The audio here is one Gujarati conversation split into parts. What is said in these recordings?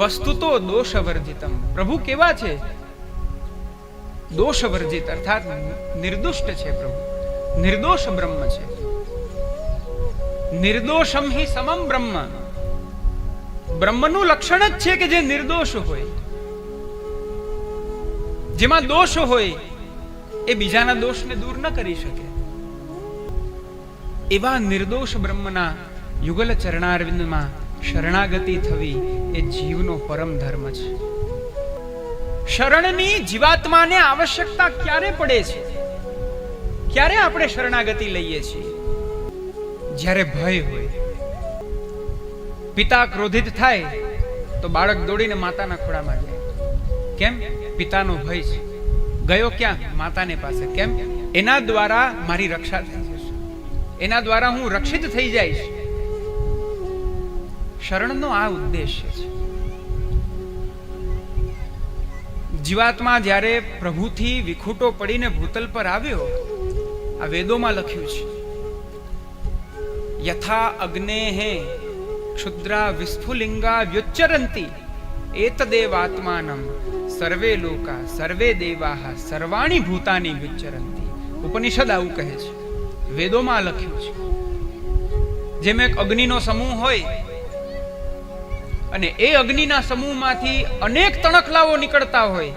વસ્તુ તો દોષવર્જિતમ. પ્રભુ કેવા છે? દોષવર્જિત અર્થાત નિર્દુષ્ટ છે પ્રભુ. નિર્દોષ બ્રહ્મ છે. નિર્દોષમ હિ સમમ બ્રહ્મ. બ્રહ્મનું લક્ષણ જ છે કે જે નિર્દોષ હોય. જેમાં દોષ હોય, એ બીજાના દોષને દૂર ન કરી શકે. એવા નિર્દોષ બ્રહ્મના યુગલ ચરણારવિંદમાં શરણાગતિ થવી એ જીવનો પરમ ધર્મ છે. શરણની જીવાત્માને આવશ્યકતા ક્યારે પડે છે? ક્યારે આપણે શરણાગતિ લઈએ છીએ? જ્યારે ભય હોય, પિતા ક્રોધિત થાય, તો બાળક દોડીને માતાના ખોળામાં જાય. કેમ? પિતાનો ભય છે. ગયો ક્યાં? માતાને પાસે. કેમ? એના દ્વારા મારી રક્ષા થઈ જશે. એના દ્વારા હું રક્ષિત થઈ જઈશ. શરણનો આ ઉદ્દેશ્ય છે. જીવાત્મા જ્યારે પ્રભુથી વિખૂટો પડીને ભૂતલ પર આવ્યો, આ વેદોમાં લખ્યું છે. યથા અગ્નેહે ક્ષુદ્રા વિસ્ફુલિંગા વ્યુચ્ચરંતી એતદેવાત્માનમ સર્વે લોકા, સર્વે દેવાહ, સર્વાણી ભૂતાની વ્યુચ્ચરંતી. ઉપનિષદ આવું કહે છે. વેદોમાં લખ્યું છે. જેમ એક અગ્નિનો સમૂહ હોય અને એ અગ્નિના સમૂહમાંથી અનેક તણખલાઓ નીકળતા હોય.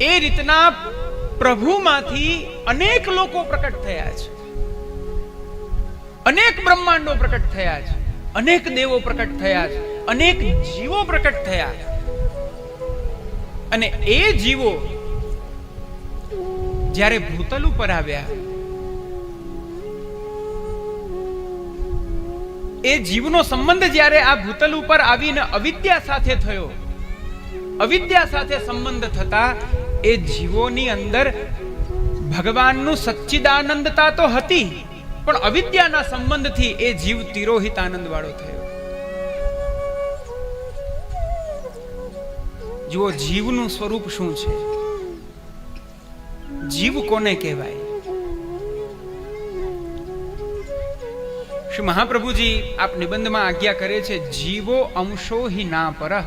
એ રીતના પ્રભુમાંથી અનેક લોકો પ્રકટ થયા છે. અનેક બ્રહ્માંડો પ્રકટ થયા છે. અનેક દેવો પ્રકટ થયા છે. અનેક જીવો પ્રકટ થયા અને એ જીવો જ્યારે ભૂતલ ઉપર આવ્યા એ જીવનો સંબંધ જ્યારે આ ભૂતલ ઉપર આવીને અવિદ્યા સાથે થયો, અવિદ્યા સાથે સંબંધ થતા એ જીવોની અંદર ભગવાનનું સચ્ચિદાનંદતા તો હતી, પણ અવિદ્યાના સંબંધથી એ જીવ તિરોહિત આનંદ વાળો થયો. જુઓ, જીવનું સ્વરૂપ શું છે? જીવ કોને કહેવાય? શ્રી મહાપ્રભુજી આપ નિબંધમાં આજ્ઞા કરે છે, જીવો અંશો હિ ના પરહ.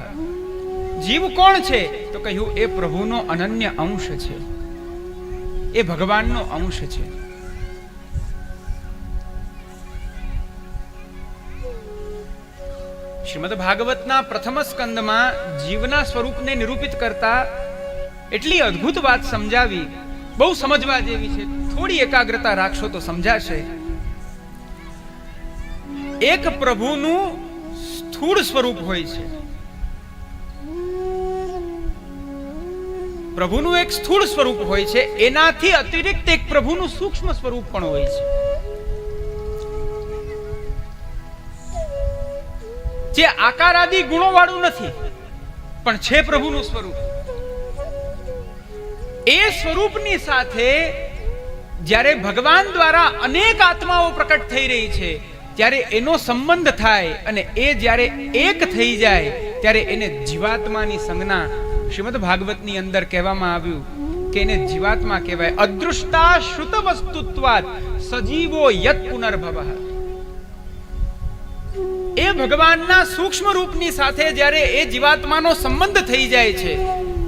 જીવ કોણ છે? તો કહ્યું, એ પ્રભુનો અનન્ય અંશ છે. એ ભગવાનનો અંશ છે. શ્રીમદ ભાગવતના પ્રથમ સ્કંદમાં જીવના સ્વરૂપને નિરૂપિત કરતા એટલી અદ્ભુત વાત સમજાવી. બહુ સમજવા જેવી છે. થોડી એકાગ્રતા રાખશો તો સમજાશે. એક પ્રભુનું સ્થૂળ સ્વરૂપ હોય છે. પ્રભુનું એક સ્થૂળ સ્વરૂપ હોય છે. એનાથી અતિરિક્ત એક પ્રભુનું સૂક્ષ્મ સ્વરૂપ પણ હોય છે. જે આકાર આદિ ગુણો વાળું નથી, પણ છે પ્રભુનું સ્વરૂપ. એ સ્વરૂપની સાથે જ્યારે ભગવાન દ્વારા અનેક આત્માઓ પ્રકટ થઈ રહી છે ત્યારે એનો સંબંધ થાય અને એ જ્યારે એક થઈ જાય, ત્યારે એને જીવાત્માની સંજ્ઞા શ્રીમદ ભાગવતની અંદર કહેવામાં આવ્યું કે એને જીવાત્મા કહેવાય. અદૃષ્ટા શ્રુત વસ્તુત્વાદ સજીવો યત પુનર્ભવ. એ ભગવાનના સૂક્ષ્મ રૂપની સાથે જ્યારે એ જીવાત્માનો સંબંધ થઈ જાય છે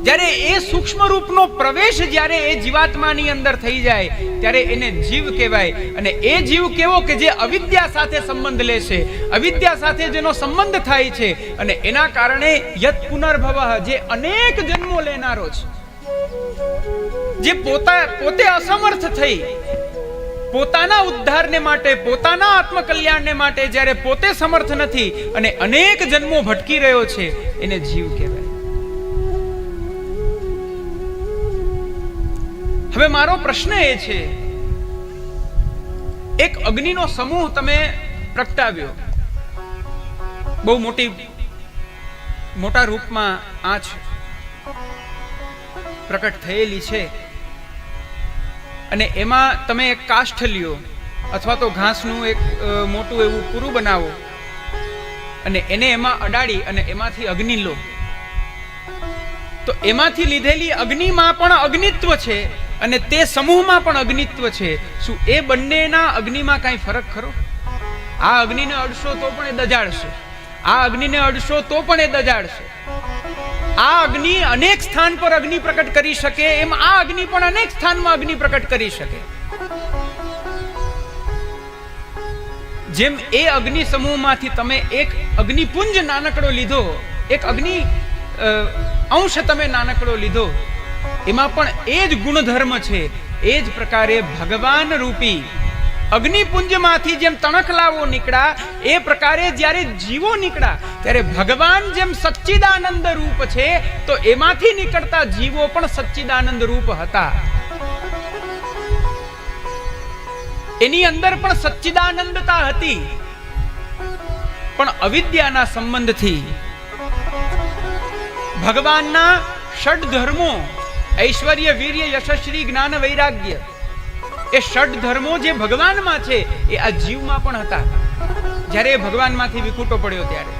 જ્યારે એ સૂક્ષ્મ રૂપનો પ્રવેશ જ્યારે એ જીવાત્માની અંદર થઈ જાય, ત્યારે એને જીવ કહેવાય. અને એ જીવ કેવો કે જે અવિદ્યા સાથે સંબંધ લેશે અવિદ્યા સાથે જેનો સંબંધ થાય છે. અને એના કારણે યત પુનર્ભવ, જે અનેક જન્મો લેનારો છે, જે પોતા, પોતે અસમર્થ થઈ, પોતાના ઉદ્ધારને માટે, પોતાના આત્મકલ્યાણને માટે જ્યારે પોતે સમર્થ નથી અને અનેક જન્મો ભટકી રહ્યો છે, એને જીવ કહેવાય. હવે મારો પ્રશ્ન એ છે, એક અગ્નિનો સમૂહ તમે પ્રગટાવ્યો. બહુ મોટી, મોટા રૂપમાં આંચ પ્રકટ થયેલી છે. અને એમાં તમે એક કાષ્ઠ લ્યો, અથવા તો ઘાસનું એક મોટું એવું પૂરું બનાવો. અને એને એમાં અડાડી અને એમાંથી અગ્નિ લો. તો એમાંથી લીધેલી અગ્નિમાં પણ અગ્નિત્વ છે. અને તે સમૂહમાં પણ અગ્નિત્વ છે. શું એ બંનેના અગ્નિમાં કાંઈ ફરક ખરો? આ અગ્નિને અડશો તો પણ એ દજાડશે આ અગ્નિને અડશો તો પણ એ દજાડશે આ અગ્નિ અનેક સ્થાન પર અગ્નિ પ્રકટ કરી શકે, એમ આ અગ્નિ પણ અનેક સ્થાનમાં અગ્નિ પ્રકટ કરી શકે. જેમ એ અગ્નિ સમૂહમાંથી તમે એક અગ્નિપુંજ નાનકડો લીધો, એક અગ્નિ અંશ તમે નાનકડો લીધો એમાં પણ એ જ ગુણધર્મ છે. એ જ પ્રકારે ભગવાન રૂપી અગ્નિપુંજમાંથી જેમ તણખલાવો નીકળ્યા, એ પ્રકારે જ્યારે જીવો નીકળ્યા, ત્યારે ભગવાન જેમ સચ્ચિદાનંદ રૂપ છે, તો એમાંથી નીકળતા જીવો પણ સચ્ચિદાનંદ રૂપ હતા. એની અંદર પણ સચ્ચિદાનંદતા હતી. પણ અવિદ્યાના સંબંધથી ભગવાનના ષડ ધર્મો ઐશ્વર્ય વીર્ય યશસ્વી જ્ઞાન વૈરાગ્ય. એ ષડ ધર્મો જે ભગવાનમાં છે, એ આ જીવમાં પણ હતા. જ્યારે એ ભગવાનમાંથી વિખૂટો પડ્યો ત્યારે.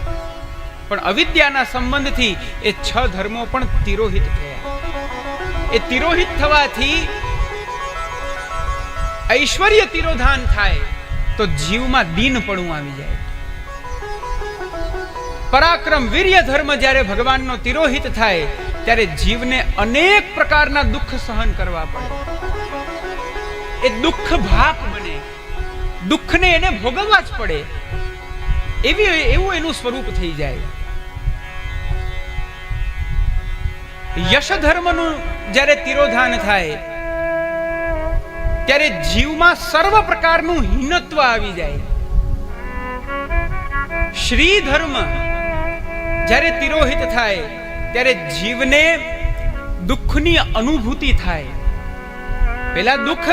પણ અવિદ્યાના સંબંધથી એ છ ધર્મો પણ તિરોહિત થયા. એ તિરોહિત થવાથી ઐશ્વર્ય તિરોધાન થાય, તો જીવમાં દીનપણું આવી જાય. પરાક્રમ વીર્ય ધર્મ જ્યારે ભગવાનનો તિરોહિત થાય ત્યારે જીવને અનેક પ્રકારના દુઃખ સહન કરવા પડે. એ દુઃખ ભાપ બને. દુઃખને એને ભોગવવા જ પડે. એવી એવું એનું સ્વરૂપ થઈ જાય. યશ ધર્મનું જ્યારે તિરોધાન થાય, ત્યારે જીવમાં સર્વ પ્રકારનું હીનત્વ આવી જાય. શ્રી ધર્મ જ્યારે તિરોહિત થાય ત્યારે જીવને દુઃખની અનુભૂતિ થાય. પેલા દુઃખ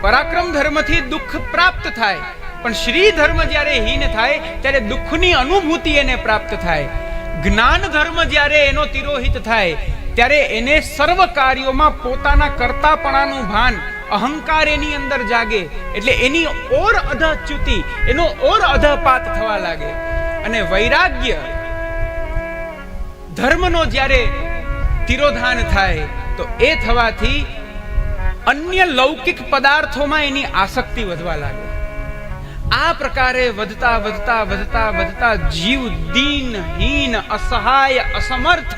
પરાક્રમ ધર્મથી દુઃખ પ્રાપ્ત થાય. પણ શ્રી ધર્મ જ્યારે હીન થાય, ત્યારે દુઃખની અનુભૂતિ એને પ્રાપ્ત થાય. જ્ઞાન ધર્મ જ્યારે એનો તિરોહિત થાય, ત્યારે એને સર્વ કાર્યોમાં પોતાના કર્તાપણાનું ભાન અહંકાર એની અંદર જાગે. એટલે એની ઓર અધચ્યુતિ, એનો ઓર અધપાત થવા લાગે. અને વૈરાગ્ય ધર્મનો જ્યારે તિરોધાન થાય, તો એ થવાથી અન્ય લૌકિક પદાર્થોમાં એની આસક્તિ વધવા લાગે. આ પ્રકારે વધતા વધતા વધતા વધતા જીવ દીનહીન અસહાય, અસમર્થ,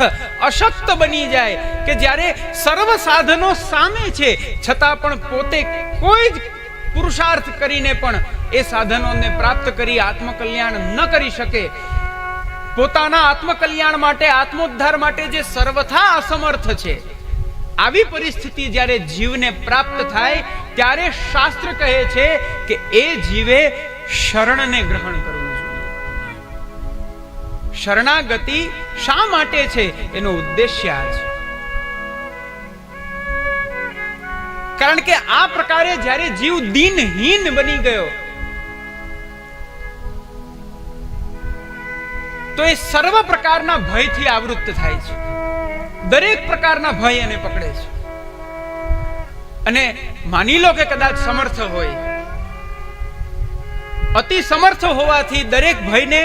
અશક્ત બની જાય કે જ્યારે સર્વ સાધનો સામે છે, છતાં પણ પોતે કોઈ જ પુરુષાર્થ કરીને પણ એ સાધનોને પ્રાપ્ત કરી, આત્મકલ્યાણ ન કરી શકે પોતાના આત્મકલ્યાણ માટે, આત્મોદ્ધાર માટે જે સર્વથા અસમર્થ છે, આવી પરિસ્થિતિ જ્યારે જીવને પ્રાપ્ત થાય, ત્યારે શાસ્ત્ર કહે છે કે એ જીવે શરણને ગ્રહણ કરવું જોઈએ. શરણાગતિ શા માટે છે? એનો ઉદ્દેશ્ય આ છે. કારણ કે આ પ્રકારે જ્યારે જીવ દિનહીન બની ગયો તો એ સર્વ પ્રકારના ભયથી આવૃત્ત થાય છે. દરેક પ્રકારના ભય એને પકડે છે. અને માની લો કે કદાચ સમર્થ હોય. અતિ સમર્થ હોવાથી દરેક ભયને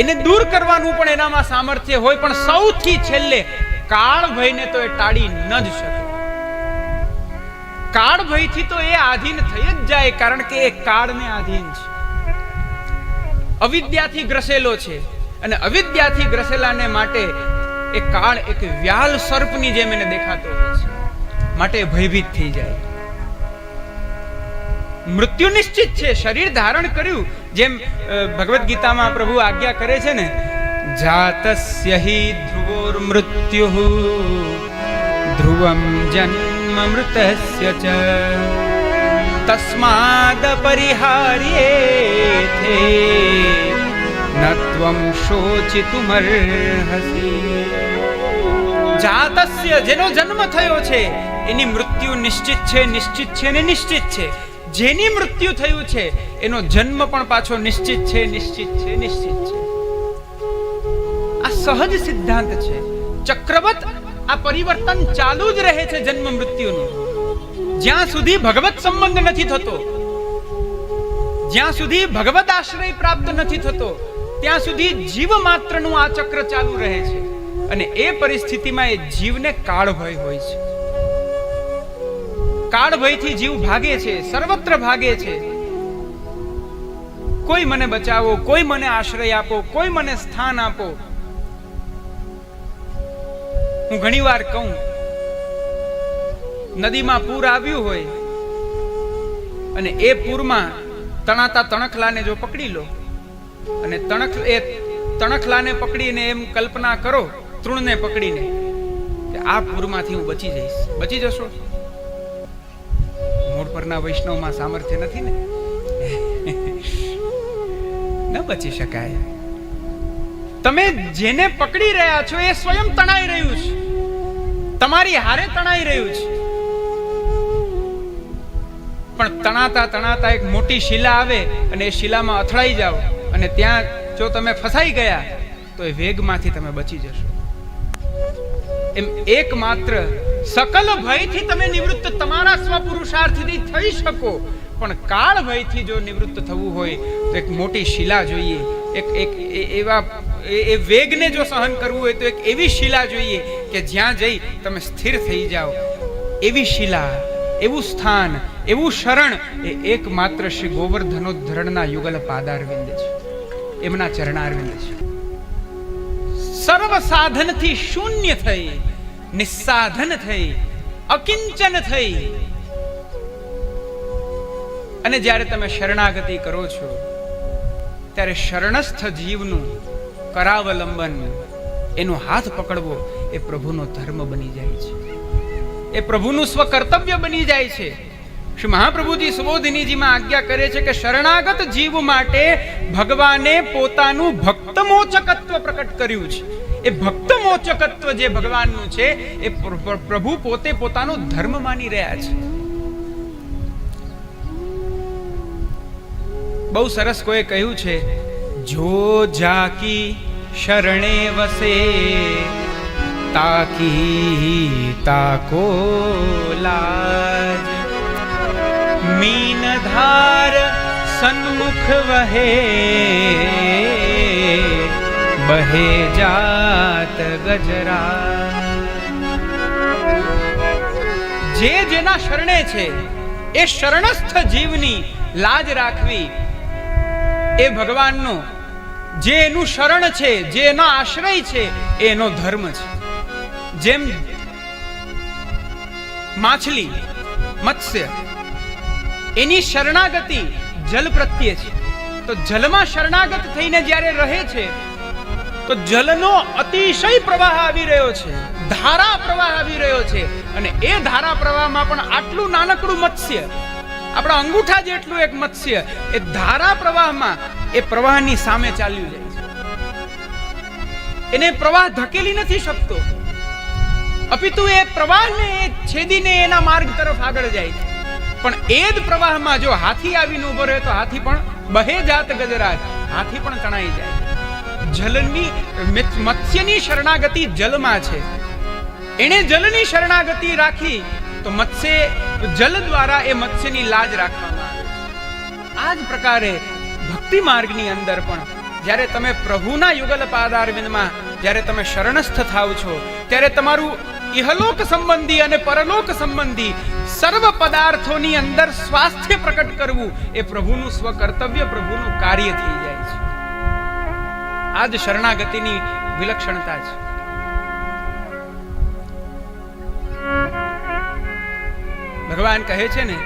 એને દૂર કરવાનું પણ એનામાં સામર્થ્ય હોય, પણ સૌથી છેલ્લે કાળ ભયને તો એ ટાળી ન જ શકે. કાળ ભયથી તો એ આધીન થઈ જ જાય, કારણ કે એ કાળને આધીન છે. અવિદ્યાથી ગ્રસેલો છે. અને અવિદ્યાથી ગ્રસેલાને માટે એ કાળ, એક વ્યાલ સર્પની જેમ એને દેખાતો હોય છે. માટે ભયભીત થઈ જાય. મૃત્યુ નિશ્ચિત છે. શરીર ધારણ કર્યું, જેમ ભગવદ્ ગીતામાં પ્રભુ આજ્ઞા કરે છે ને, જાતસ્ય હિ ધ્રુવોર મૃત્યુ ધ્રુવમ જન્મ મૃતસ્ય ચ. તસ્માદ પરિહાર્યેથે ન ત્વમ શોચિતુમર્હસી જાતસ્ય જેનો જન્મ થયો છે એની મૃત્યુ નિશ્ચિત છે નિશ્ચિત છે ને નિશ્ચિત છે જેની મૃત્યુ થયું છે એનો જન્મ પણ પાછો નિશ્ચિત છે નિશ્ચિત છે નિશ્ચિત છે આ સહજ સિદ્ધાંત છે ચક્રવત આ પરિવર્તન ચાલુ જ રહે છે જન્મ મૃત્યુનું જ્યાં સુધી ભગવત સંબંધ નથી થતો, જ્યાં સુધી ભગવત આશ્રય પ્રાપ્ત નથી થતો, ત્યાં સુધી જીવ માત્રનું આ ચક્ર ચાલુ રહે છે. અને એ પરિસ્થિતિમાં એ જીવને કાળ ભય હોય છે. કાળ ભયથી જીવ ભાગે છે, સર્વત્ર ભાગે છે. કોઈ મને બચાવો, કોઈ મને આશ્રય આપો, કોઈ મને સ્થાન આપો. હું ઘણીવાર કહું નદીમાં પૂર આવ્યું હોય અને એ પૂરમાં તણાતા તણખલાને જો પકડી લો અને તણખ એ તણખલાને પકડીને એમ કલ્પના કરો તૃણને પકડીને કે આ પૂરમાંથી હું બચી જઈશ. બચી જશો? મૂળ પરના વૈષ્ણવમાં સામર્થ્ય નથી ને? ન બચી શકાય. તમે જેને પકડી રહ્યા છો એ સ્વયં તણાઈ રહ્યું છે. તમારી હારે તણાઈ રહ્યું છે. પણ તણાતા તણાતા એક મોટી શિલા આવે અને એ શિલામાં અથડાઈ જાઓ અને ત્યાં જો તમે ફસાઈ ગયા, તો એ વેગમાંથી તમે બચી જશો. એમ એકમાત્ર સકલ ભયથી તમે નિવૃત્ત તમારા સ્વપુરુષાર્થથી થઈ શકો, પણ કાળ ભયથી જો નિવૃત્ત થવું હોય, તો એક મોટી શિલા જોઈએ, એક એક એવા એ વેગને જો સહન કરવું હોય તો એક એવી શિલા જોઈએ કે જ્યાં જઈ તમે સ્થિર થઈ જાઓ. એવી શિલા એવું સ્થાન, એવું શરણ એ એકમાત્ર શ્રી ગોવર્ધનોદ્ધરણના યુગલ પાદારવિંદ છે. એમના ચરણારવિંદ છે. સર્વ સાધનથી શૂન્ય થઈ, નિસ્સાધન થઈ, અકિંચન થઈ. અને જ્યારે તમે શરણાગતિ કરો છો, ત્યારે શરણસ્થ જીવનું કરાવલંબન, એનો હાથ પકડવો એ પ્રભુનો ધર્મ બની જાય છે. એ પ્રભુનું સ્વકર્તવ્ય બની જાય છે. શ્રી મહાપ્રભુજી સુબોધિનીજીમાં આજ્ઞા કરે છે કે શરણાગત જીવ માટે ભગવાને પોતાનું ભક્તમોચકત્વ પ્રકટ કર્યું છે. એ ભક્તમોચકત્વ જે ભગવાનનું છે, એ પ્ર- પ્ર- પ્રભુ પોતે પોતાનો ધર્મ માની રહ્યા છે. બહુ સરસ કોઈ કહ્યું છે, જો જાકી શરણે વસે તાકી તાકો લાજ મીન ધાર સન્મુખ વહે બહે જાત ગજરા જે જેના શરણે છે, એ શરણસ્થ જીવની લાજ રાખવી, એ ભગવાનનો, જે એનું શરણ છે, જે એનો આશ્રય છે એનો ધર્મ છે. જેમ માછલી, મત્સ્ય, એની શરણાગતિ જલ પ્રત્યે છે. તો જલમાં શરણાગત થઈને જ્યારે રહે છે, તો જલનો અતિશય પ્રવાહ આવી રહ્યો છે, ધારા પ્રવાહ આવી રહ્યો છે. અને એ ધારા પ્રવાહમાં પણ આટલું નાનકડું મત્સ્ય, આપણા અંગૂઠા જેટલું એક મત્સ્ય, એ ધારા પ્રવાહમાં એ પ્રવાહની સામે ચાલ્યું જાય છે. એને પ્રવાહ ધકેલી નથી શકતો. અપિતુ એ પ્રવાહને, છેદીને એના માર્ગ તરફ આગળ જાય છે. પણ એ જ પ્રવાહમાં જો હાથી આવીને ઊભો રહે, તો હાથી પણ બહે જાત ગજરાજ, હાથી પણ તણાઈ જાય જલની મત્સ્યની શરણાગતિ જલમાં છે. એણે જલની શરણાગતિ રાખી, તો મત્સ્ય, જલ દ્વારા એ મત્સ્યની લાજ રાખવામાં આવે આ જ પ્રકારે ભક્તિ માર્ગની અંદર પણ, જ્યારે તમે પ્રભુના યુગલ પાદારવિંદમાં, જ્યારે તમે શરણસ્થ થાવ છો, ત્યારે તમારું ઇહલોક સંબંધી અને પરલોક સંબંધી સર્વ પદાર્થોની અંદર સ્વાસ્થ્ય પ્રકટ કરવું એ પ્રભુનું સ્વકર્તવ્ય, પ્રભુનું કાર્ય થઈ જાય છે. આ જ શરણાગતિની વિલક્ષણતા છે. ભગવાન કહે છે ને,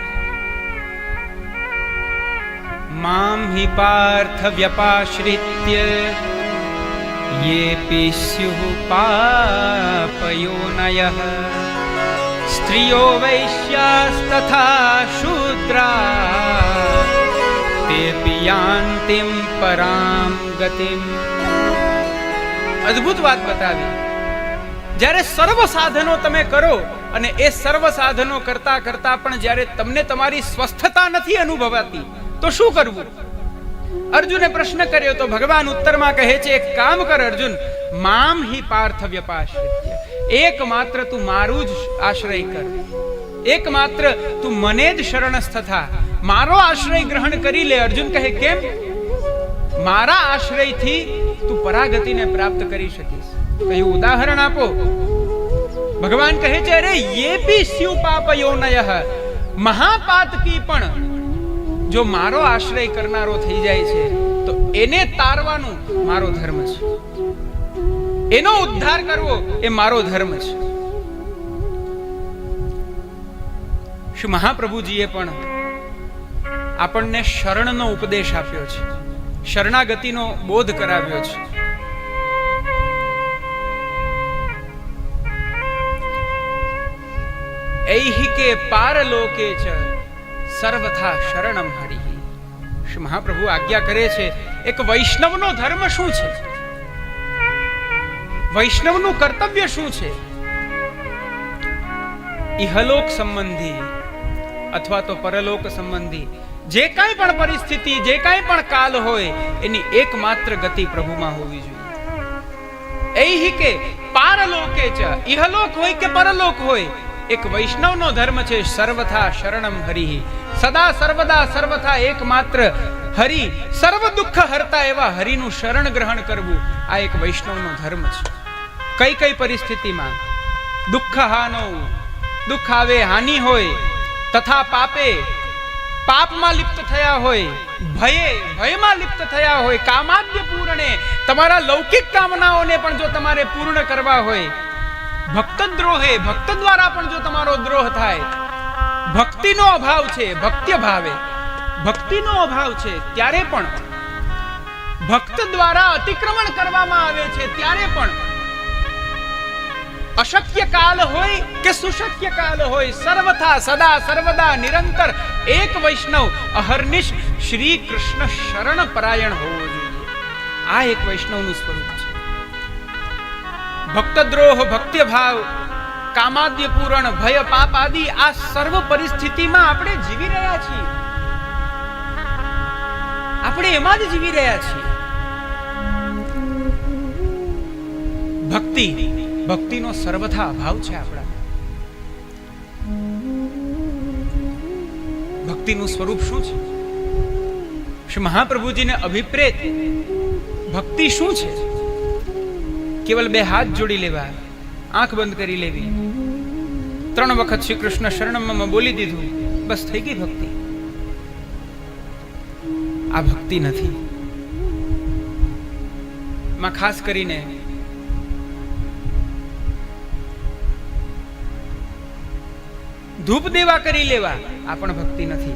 મામ હિ પાર્થ વ્યપાશ્રિત્ય યેપી સ્યુઃ पापयोनयः स्त्रियो वैश्यास्तथा शूद्रा। તેપી યાન્તિમ પરામ ગતિમ અદ્ભુત વાત બતાવી જ્યારે સર્વ સાધનો તમે કરો અને એ સર્વ સાધનો કરતા કરતા પણ જ્યારે તમને તમારી સ્વસ્થતા નથી અનુભવાતી, તો શું કરવું? અર્જુને પ્રશ્ન કર્યો, તો ભગવાન ઉત્તરમાં કહે છે, એક કામ કર અર્જુન, મામ હિ પાર્થ વ્યપાશ્રિત્ય એકમાત્ર તું મારું જ આશ્રય કર. એકમાત્ર તું મને જ શરણસ્થ થા. મારો આશ્રય ગ્રહણ કરી લે. અર્જુન કહે, કેમ? મારા આશ્રયથી તું પરાગતિને પ્રાપ્ત કરી શકીશ. કયું ઉદાહરણ આપો. ભગવાન કહે છે, અરે, યે બી સ્યુ પાપયોનયઃ મહાપાતકી પણ જો મારો આશ્રય કરનારો થઈ જાય છે, તો એને તારવાનું મારો ધર્મ છે. એનો ઉદ્ધાર કરવો એ મારો ધર્મ છે. શ્રી મહાપ્રભુજીએ પણ આપણને શરણનો ઉપદેશ આપ્યો છે, શરણાગતિનો બોધ કરાવ્યો છે. ઐહિકે પારલોકે ચ સર્વથા શરણમ હરિ। શ્રી મહાપ્રભુ આજ્ઞા કરે છે, એક વૈષ્ણવનો ધર્મ શું છે? વૈષ્ણવનું કર્તવ્ય શું છે? ઇહલોક સંબંધી અથવા તો પરલોક સંબંધી, જે કાંઈ પણ પરિસ્થિતિ, જે કાંઈ પણ કાલ હોય, એની એકમાત્ર ગતિ પ્રભુમાં હોવી જોઈએ। ऐहिકે પારલોકે ચ, ઇહલોક હોય કે પરલોક હોય, એક વૈષ્ણવનો ધર્મ છે, સર્વથા શરણમ હરિ। સદા સર્વદા સર્વથા એકમાત્ર હરિ. સર્વ દુઃખ હરતા એવા હરિનું શરણ ગ્રહણ કરવું આ એક વૈષ્ણવનો ધર્મ છે. કઈ કઈ પરિસ્થિતિમાં? દુઃખ હાનો, દુઃખ આવે હાનિ હોય, તથા પાપે પાપમાં લિપ્ત થયા હોય, ભયે ભયમાં લિપ્ત થયા હોય, કામાદ્ય પૂર્ણે તમારા લૌકિક કામનાઓને પણ જો તમારે પૂર્ણ કરવા હોય ભક્ત દ્રોહે ભક્ત દ્વારા પણ જો તમારો દ્રોહ થાય ભક્તિનો અભાવ છે, ભક્ત્ય ભાવે. ભક્તિનો અભાવ છે, ત્યારે પણ. ભક્ત દ્વારા અતિક્રમણ કરવામાં આવે છે, ત્યારે પણ. અશક્ય કાલ હોય કે સુશક્ય કાલ હોય, સર્વથા સદા સર્વદા નિરંતર એક વૈષ્ણવ અહર્નિશ શ્રી કૃષ્ણ શરણ પરાયણ હોવો જોઈએ. આ એક વૈષ્ણવનું સ્વરૂપ છે. ભક્તદ્રોહ ભક્ત્ય ભાવ કામાદ્ય પૂરણ ભય પાપ આદિ આ સર્વ પરિસ્થિતિમાં આપણે જીવી રહ્યા છીએ. આપણે એમાં જ જીવી રહ્યા છીએ. ભક્તિ, ભક્તિનો સર્વથા અભાવ છે આપણા. ભક્તિનું સ્વરૂપ શું છે? શ્રી મહાપ્રભુજીને અભિપ્રેત. ભક્તિ શું છે? કેવલ બે હાથ જોડી લેવા. આંખ બંધ કરી લેવી. ત્રણ વખત શ્રી કૃષ્ણ શરણમાં બોલી દીધું. બસ થઈ ગઈ ભક્તિ. આ ભક્તિ નથી. માં ખાસ કરીને ધૂપ દેવા કરી લેવા આ પણ ભક્તિ નથી.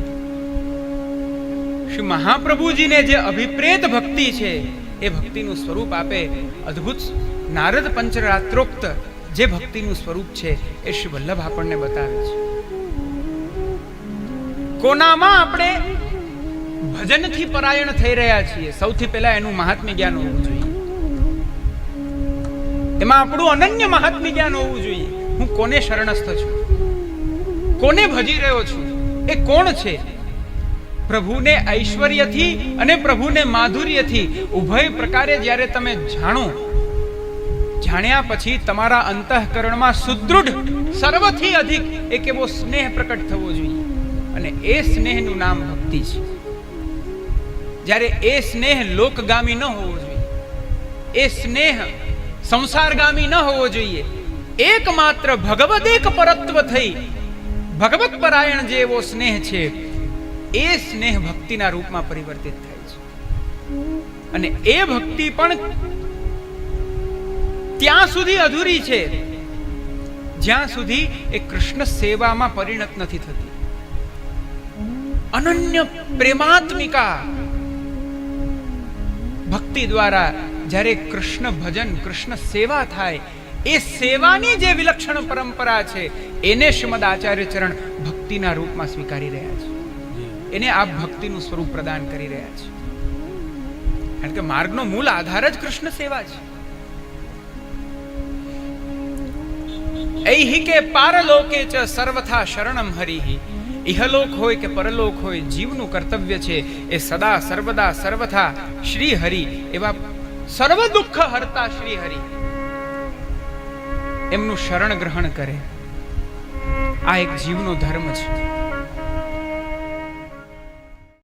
શ્રી મહાપ્રભુજીને જે અભિપ્રેત ભક્તિ છે, એ ભક્તિનું સ્વરૂપ આપે અદ્ભુત નારદ પંચરાત્રોક્ત જે ભક્તિનું સ્વરૂપ છે એ શ્રી વલ્લભ આપણને બતાવે છે. કોનામાં આપણે ભજનથી પરાયણ થઈ રહ્યા છીએ. સૌથી પહેલા એનું મહાત્મ્ય જ્ઞાન હોવું જોઈએ. એમાં આપણું અનન્ય મહાત્મ્ય જ્ઞાન હોવું જોઈએ. હું કોને શરણસ્થ છું? કોને ભજી રહ્યો છું? એ કોણ છે? પ્રભુને ઐશ્વર્યથી અને પ્રભુને માધુર્યથી ઉભય પ્રકારે જ્યારે તમે જાણો જાણ્યા પછી તમારા અંતઃકરણમાં સુદૃઢ, સર્વથી અધિક એક એવો સ્નેહ પ્રકટ થવો જોઈએ. અને એ સ્નેહનું નામ ભક્તિ છે. જ્યારે એ સ્નેહ લોકગામી ન હોવો જોઈએ, એ સ્નેહ સંસારગામી ન હોવો જોઈએ, એકમાત્ર ભગવદેક પરત્વ થઈ, ભગવત પરાયણ જે એવો સ્નેહ છે, એ સ્નેહ ભક્તિના રૂપમાં પરિવર્તિત થાય છે. અને એ ભક્તિ પણ ત્યાં સુધી અધૂરી છે. જ્યાં સુધી એ કૃષ્ણ સેવામાં પરિણત નથી થતી. અનન્ય પ્રેમાત્મિકા ભક્તિ દ્વારા જ્યારે કૃષ્ણ ભજન, કૃષ્ણ સેવા થાય, એ સેવાની જે વિલક્ષણ પરંપરા છે, એને શ્રીમદ આચાર્ય ચરણ ભક્તિના રૂપમાં સ્વીકારી રહ્યા છે. એને આ ભક્તિનું સ્વરૂપ પ્રદાન કરી રહ્યા છે. કારણ કે માર્ગનો મૂળ આધાર જ કૃષ્ણ સેવા છે. ઐહિકે પારલોકે ચ સર્વથા શરણમ હરિહિ ઇહલોક હોય કે પરલોક હોય, જીવનું કર્તવ્ય છે, એ સદા સર્વદા સર્વથા શ્રી હરિ એવા સર્વ દુઃખ હરતા શ્રી હરિ એમનું શરણ ગ્રહણ કરે. આ એક જીવનો ધર્મ છે.